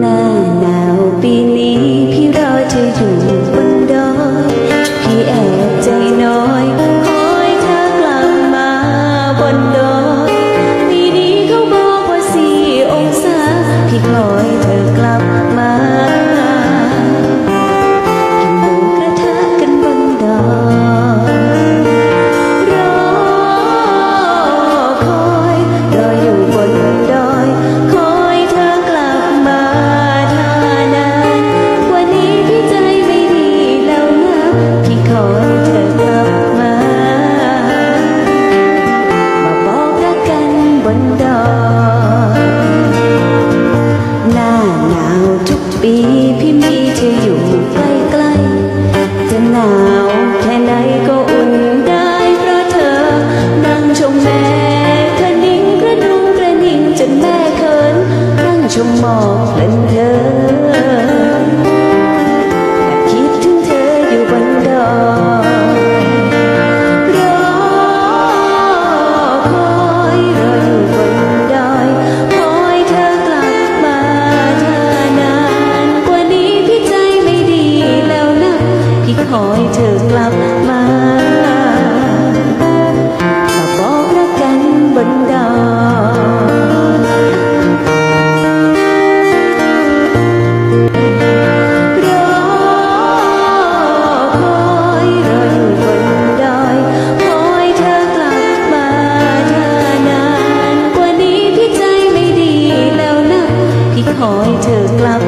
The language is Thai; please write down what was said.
หน้าหนาวปีนี้พี่รอเธออยู่บนดอยพี่แอบใจน้อยคอยเธอกลับมาบนดอยปีนี้เขาบอกว่าสี่องศาพี่คอยเธอ บนดอยหน้าหนาวทุกปีพี่มีเธออยู่ใกล้ๆจะหนาวแค่ไหนก็อุ่นได้เพราะเธอนั่งชมแม่เธอนิ่งกระดุงกระนิ่งจนแม่เขินนั่งชมหมอกเพลินเธอ ขอใเธอกลับมามาบอกรักกันบนดอยรอคอยรออยู่บนดอยขอเธอกลับมานานกว่านี้พี่ใจไม่ดีแล้วนะพี่ขอเธอกลับ